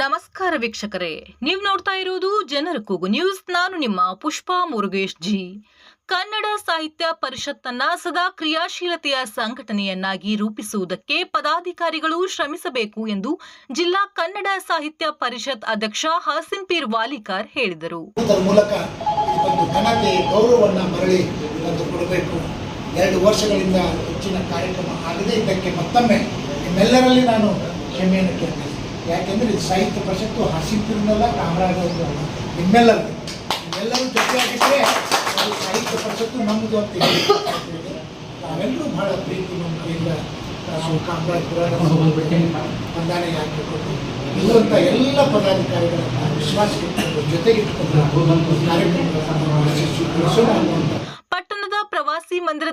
ನಮಸ್ಕಾರ ವೀಕ್ಷಕರೇ, ನೀವು ನೋಡ್ತಾ ಇರುವುದು ಜನರ ಕೂಗು ನ್ಯೂಸ್. ನಾನು ನಿಮ್ಮ ಪುಷ್ಪಾ ಮುರುಗೇಶ್ ಜಿ. ಕನ್ನಡ ಸಾಹಿತ್ಯ ಪರಿಷತ್ತನ್ನ ಸದಾ ಕ್ರಿಯಾಶೀಲತೆಯ ಸಂಘಟನೆಯನ್ನಾಗಿ ರೂಪಿಸುವುದಕ್ಕೆ ಪದಾಧಿಕಾರಿಗಳು ಶ್ರಮಿಸಬೇಕು ಎಂದು ಜಿಲ್ಲಾ ಕನ್ನಡ ಸಾಹಿತ್ಯ ಪರಿಷತ್ ಅಧ್ಯಕ್ಷ ಹಾಸಿನ್ ಪೀರ್ ವಾಲಿಕಾರ್ ಹೇಳಿದರು. ಎರಡು ವರ್ಷಗಳಿಂದ ಹೆಚ್ಚಿನ ಕಾರ್ಯಕ್ರಮ ಆಗಿದೆ. ಇದಕ್ಕೆ ಮತ್ತೊಮ್ಮೆ ನಿಮ್ಮೆಲ್ಲರಲ್ಲಿ ನಾನು ಕ್ಷಮೆಯನ್ನು ಕೇಳ್ತೇನೆ. ಯಾಕೆಂದರೆ ಇದು ಸಾಹಿತ್ಯ ಪರಿಷತ್ತು ಹಸಿ ತಿನ್ನಲ್ಲ ಅವರು ನಿಮ್ಮೆಲ್ಲರೂ ನಿಮ್ಮೆಲ್ಲರೂ ಜೊತೆಯಾಗಿದ್ದರೆ ಸಾಹಿತ್ಯ ಪರಿಷತ್ತು ನಮ್ಮದು ಅಂತ ನಾವೆಲ್ಲರೂ ಬಹಳ ಪ್ರೀತಿ ನಂಬಿಕೆಯಿಂದ ಕಾಮರಾಜಪುರ ಹೊಂದಾಣೆ ಆಗಬೇಕು ಇರುವಂಥ ಎಲ್ಲ ಪದಾಧಿಕಾರಿಗಳ ವಿಶ್ವಾಸಕ್ಕೆ ಜೊತೆಗಿಟ್ಟುಕೊಂಡು ಕಾರ್ಯಕ್ರಮಗಳನ್ನು ಯಶಸ್ವಿಗೊಳಿಸೋಣ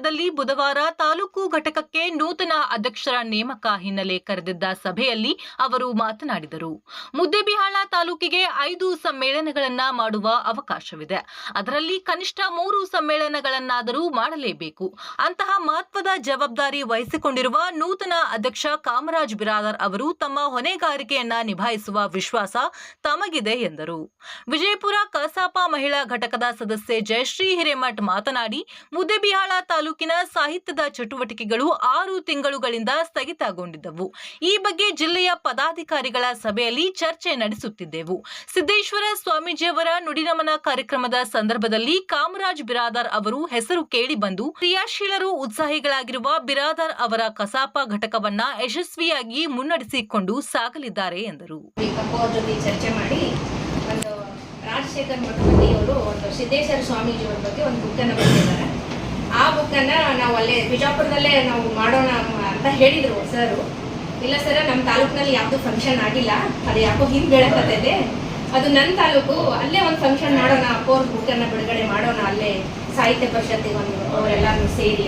ಪ್ರವಾಸಿ ಬುಧವಾರ ತಾಲೂಕು ಘಟಕಕ್ಕೆ ನೂತನ ಅಧ್ಯಕ್ಷರ ನೇಮಕ ಹಿನ್ನೆಲೆ ಕರೆದಿದ್ದ ಸಭೆಯಲ್ಲಿ ಅವರು ಮಾತನಾಡಿದರು. ಮುದ್ದೇಬಿಹಾಳ ತಾಲೂಕಿಗೆ ಐದು ಸಮ್ಮೇಳನಗಳನ್ನ ಮಾಡುವ ಅವಕಾಶವಿದೆ. ಅದರಲ್ಲಿ ಕನಿಷ್ಠ ಮೂರು ಸಮ್ಮೇಳನಗಳನ್ನಾದರೂ ಮಾಡಲೇಬೇಕು. ಅಂತಹ ಮಹತ್ವದ ಜವಾಬ್ದಾರಿ ವಹಿಸಿಕೊಂಡಿರುವ ನೂತನ ಅಧ್ಯಕ್ಷ ಕಾಮರಾಜ್ ಬಿರಾದರ್ ಅವರು ತಮ್ಮ ಹೊಣೆಗಾರಿಕೆಯನ್ನ ನಿಭಾಯಿಸುವ ವಿಶ್ವಾಸ ತಮಗಿದೆ ಎಂದರು. ವಿಜಯಪುರ ಕಸಾಪ ಮಹಿಳಾ ಘಟಕದ ಸದಸ್ಯೆ ಜಯಶ್ರೀ ಹಿರೇಮಠ್ ಮಾತನಾಡಿ, ಮುದ್ದೇಬಿಹಾಳ ತಾಲೂಕಿನ ಸಾಹಿತ್ಯದ ಚಟುವಟಿಕೆಗಳು ಆರು ತಿಂಗಳುಗಳಿಂದ ಸ್ಥಗಿತಗೊಂಡಿದ್ದವು. ಈ ಬಗ್ಗೆ ಜಿಲ್ಲೆಯ ಪದಾಧಿಕಾರಿಗಳ ಸಭೆಯಲ್ಲಿ ಚರ್ಚೆ ನಡೆಸುತ್ತಿದ್ದೆವು. ಸಿದ್ದೇಶ್ವರ ಸ್ವಾಮೀಜಿಯವರ ನುಡಿನಮನ ಕಾರ್ಯಕ್ರಮದ ಸಂದರ್ಭದಲ್ಲಿ ಕಾಮರಾಜ್ ಬಿರಾದಾರ್ ಅವರು ಹೆಸರು ಕೇಳಿಬಂದು ಕ್ರಿಯಾಶೀಲರು ಉತ್ಸಾಹಿಗಳಾಗಿರುವ ಬಿರಾದರ್ ಅವರ ಕಸಾಪ ಘಟಕವನ್ನ ಯಶಸ್ವಿಯಾಗಿ ಮುನ್ನಡೆಸಿಕೊಂಡು ಸಾಗಲಿದ್ದಾರೆ ಎಂದರು. ರಾಜಶೇಖರ್ ಒಂದು ಸಿದ್ದೇಶ್ವರ ಸ್ವಾಮೀಜಿಯವರ ಬಗ್ಗೆ ಒಂದು ಬುಕ್ಕನ್ನು ಬರೆದಿದ್ದಾರೆ ನಾವು ಅಲ್ಲೇ ಬಿಜಾಪುರದಲ್ಲೇ ನಾವು ಮಾಡೋಣ ಅಂತ ಹೇಳಿದರು ಸರ್. ಇಲ್ಲ ಸರ್ ನಮ್ಮ ತಾಲೂಕಿನಲ್ಲಿ ಯಾವುದೂ ಫಂಕ್ಷನ್ ಆಗಿಲ್ಲ. ಅದು ಯಾಕೋ ಹಿಂದೆ ಬೆಳಕತ್ತೈತೆ ಅದು ನನ್ನ ತಾಲೂಕು. ಅಲ್ಲೇ ಒಂದು ಫಂಕ್ಷನ್ ಮಾಡೋಣ ಅಪ್ಪೋರ್ ಬುಕ್ಕನ್ನು ಬಿಡುಗಡೆ ಮಾಡೋಣ ಅಲ್ಲೇ, ಸಾಹಿತ್ಯ ಪರಿಷತ್ತಿಗೆ ಒಂದು ಅವರೆಲ್ಲರೂ ಸೇರಿ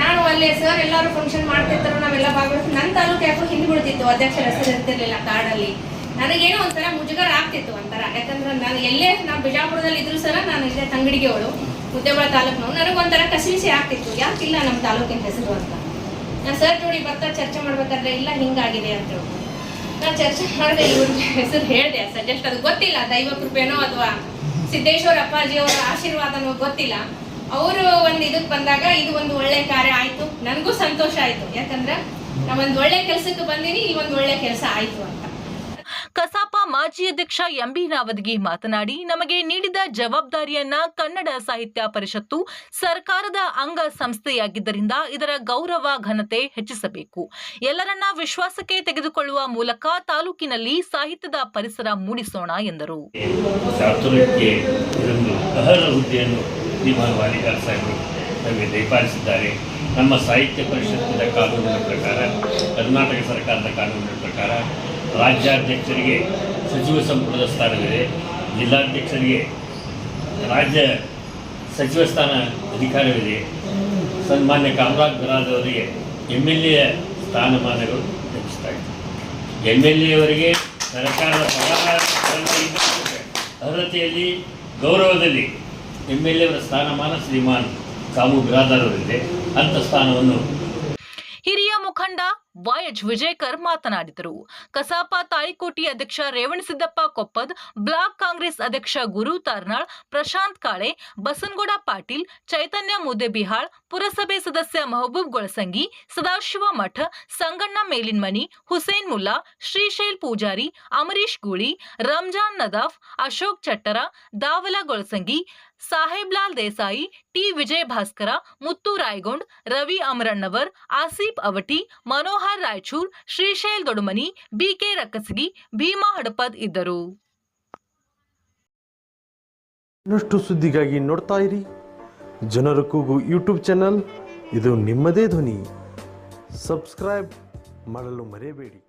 ನಾನು ಅಲ್ಲೇ ಸರ್ ಎಲ್ಲರೂ ಫಂಕ್ಷನ್ ಮಾಡ್ತಿರ್ತಾರೋ, ನಾವೆಲ್ಲ ಭಾಗವಹಿಸಿ ನನ್ನ ತಾಲೂಕು ಯಾಕೋ ಹಿಂದೆ ಬಿಡ್ತಿತ್ತು ಅಧ್ಯಕ್ಷರ ಹೆಸರು ಇರ್ತಿರ್ಲಿಲ್ಲ ಕಾರ್ಡಲ್ಲಿ. ನನಗೇನೋ ಒಂಥರ ಮುಜುಗರ ಆಗ್ತಿತ್ತು ಒಂಥರ. ಯಾಕಂದ್ರೆ ನಾನು ಎಲ್ಲೇ ನಾವು ಬಿಜಾಪುರದಲ್ಲಿ ಇದ್ರು ಸರ ನಾನು ಇಲ್ಲೇ ತಂಗಡಿಗೆ ಅವಳು. ಮುದ್ದೇಬಾಳ ನನಗೆ ನನಗೊಂಥರ ಕಸಿವಿಸಿ ಆಗ್ತಿತ್ತು. ಯಾಕಿಲ್ಲ ನಮ್ಮ ತಾಲೂಕಿನ ಹೆಸರು ಅಂತ? ನಾನು ಸರ್ ನೋಡಿ ಬರ್ತಾ ಚರ್ಚೆ ಮಾಡ್ಬೇಕಾದ್ರೆ ಇಲ್ಲ, ಹಿಂಗಾಗಿದೆ ಅಂತ ನಾನು ಚರ್ಚೆ ಮಾಡಿದೆ, ಇವ್ರ ಹೆಸರು ಹೇಳಿದೆ ಸಜೆಸ್ಟ್ ಅದು ಗೊತ್ತಿಲ್ಲ. ದೈವ ಕೃಪೆನೋ ಅಥವಾ ಸಿದ್ದೇಶ್ವರ ಅಪ್ಪಾಜಿ ಅವರ ಆಶೀರ್ವಾದನೋ ಗೊತ್ತಿಲ್ಲ. ಅವರು ಒಂದು ಇದಕ್ಕೆ ಬಂದಾಗ ಇದು ಒಂದು ಒಳ್ಳೆ ಕಾರ್ಯ ಆಯಿತು. ನನಗೂ ಸಂತೋಷ ಆಯಿತು. ಯಾಕಂದ್ರೆ ನಾವೊಂದು ಒಳ್ಳೆ ಕೆಲಸಕ್ಕೆ ಬಂದೀನಿ ಈ ಒಂದು ಒಳ್ಳೆ ಕೆಲಸ ಆಯಿತು ಅಂತ. ಮಾಜಿ ಅಧ್ಯಕ್ಷ ಎಂಬಿ ನಾವದಗಿ ಮಾತನಾಡಿ, ನಮಗೆ ನೀಡಿದ ಜವಾಬ್ದಾರಿಯನ್ನ ಕನ್ನಡ ಸಾಹಿತ್ಯ ಪರಿಷತ್ತು ಸರ್ಕಾರದ ಅಂಗ ಸಂಸ್ಥೆಯಾಗಿದ್ದರಿಂದ ಇದರ ಗೌರವ ಘನತೆ ಹೆಚ್ಚಿಸಬೇಕು. ಎಲ್ಲರನ್ನ ವಿಶ್ವಾಸಕ್ಕೆ ತೆಗೆದುಕೊಳ್ಳುವ ಮೂಲಕ ತಾಲೂಕಿನಲ್ಲಿ ಸಾಹಿತ್ಯದ ಪರಿಸರ ಮೂಡಿಸೋಣ ಎಂದರು. ನಮಗೆ ದಯಪಾಲಿಸಿದ್ದಾರೆ. ನಮ್ಮ ಸಾಹಿತ್ಯ ಪರಿಷತ್ತಿನ ಕಾನೂನಿನ ಪ್ರಕಾರ, ಕರ್ನಾಟಕ ಸರ್ಕಾರದ ಕಾನೂನಿನ ಪ್ರಕಾರ ರಾಜ್ಯಾಧ್ಯಕ್ಷರಿಗೆ ಸಚಿವ ಸಂಪುಟದ ಸ್ಥಾನವಿದೆ. ಜಿಲ್ಲಾಧ್ಯಕ್ಷರಿಗೆ ರಾಜ್ಯ ಸಚಿವ ಸ್ಥಾನ ಅಧಿಕಾರವಿದೆ. ಸನ್ಮಾನ್ಯ ಕಾಮರಾಜ್ ಬಿರಾದ್ ಅವರಿಗೆ ಎಂ ಎಲ್ ಎ ಸ್ಥಾನಮಾನಗಳು ಲಭಿಸ್ತಾ ಇದೆ. ಎಂ ಎಲ್ ಎವರಿಗೆ ಸರ್ಕಾರದ ಅರ್ಹತೆಯಲ್ಲಿ, ಗೌರವದಲ್ಲಿ ಎಂ ಎಲ್ ಎವರ ಸ್ಥಾನಮಾನ ಶ್ರೀಮಾನ್ ಕಾಮು ಬಿರಾದಾರ್ ಅವರಿದೆ ಅಂತ ಸ್ಥಾನವನ್ನು ಹಿರಿಯ ಮುಖಂಡ ವೈಎಚ್ ವಿಜಯಕರ್ ಮಾತನಾಡಿದರು ಕಸಾಪ ತಾಳಿಕೋಟಿ ಅಧ್ಯಕ್ಷ ರೇವಣಸಿದ್ದಪ್ಪ ಕೊಪ್ಪದ್ ಬ್ಲಾಕ್ ಕಾಂಗ್ರೆಸ್ ಅಧ್ಯಕ್ಷ ಗುರು ತಾರ್ನಾಳ್ ಪ್ರಶಾಂತ್ ಕಾಳೆ ಬಸನಗೌಡ ಪಾಟೀಲ್ ಚೈತನ್ಯ ಮುದ್ದೆಬಿಹಾಳ್ ಪುರಸಭೆ ಸದಸ್ಯ ಮಹಬೂಬ್ ಗೊಳಸಂಗಿ ಸದಾಶಿವ ಮಠ ಸಂಗಣ್ಣ ಮೇಲಿನ್ಮನಿ ಹುಸೇನ್ ಮುಲ್ಲಾ ಶ್ರೀಶೈಲ್ ಪೂಜಾರಿ ಅಮರೀಶ್ ಗೂಳಿ ರಂಜಾನ್ ನದಾಫ್ ಅಶೋಕ್ ಚಟ್ಟರ ದಾವಲ ಗೊಳಸಂಗಿ ಸಾಹೇಬ್ಲಾಲ್ ದೇಸಾಯಿ ಟಿ ವಿಜಯ ಭಾಸ್ಕರ ಮುತ್ತು ರಾಯಗೊಂಡ್, ರವಿ ಅಮರಣ್ಣವರ್ ಆಸೀಫ್ ಅವಟಿ, ಮನೋಹರ್ ರಾಯಚೂರ್, ಶ್ರೀಶೈಲ್ ದೊಡುಮನಿ, ಬಿಕೆ ರಕ್ಕಸಗಿ, ಭೀಮಾ ಹಡಪದ್ ಇದ್ದರು. ಇನ್ನಷ್ಟು ಸುದ್ದಿಗಾಗಿ ನೋಡ್ತಾ ಇರಿ. ಜನರ ಕೂಗು ಯೂಟ್ಯೂಬ್ ಚಾನಲ್. ಇದು ನಿಮ್ಮದೇ ಧ್ವನಿ. ಸಬ್ಸ್ಕ್ರೈಬ್ ಮಾಡಲು ಮರೆಯಬೇಡಿ.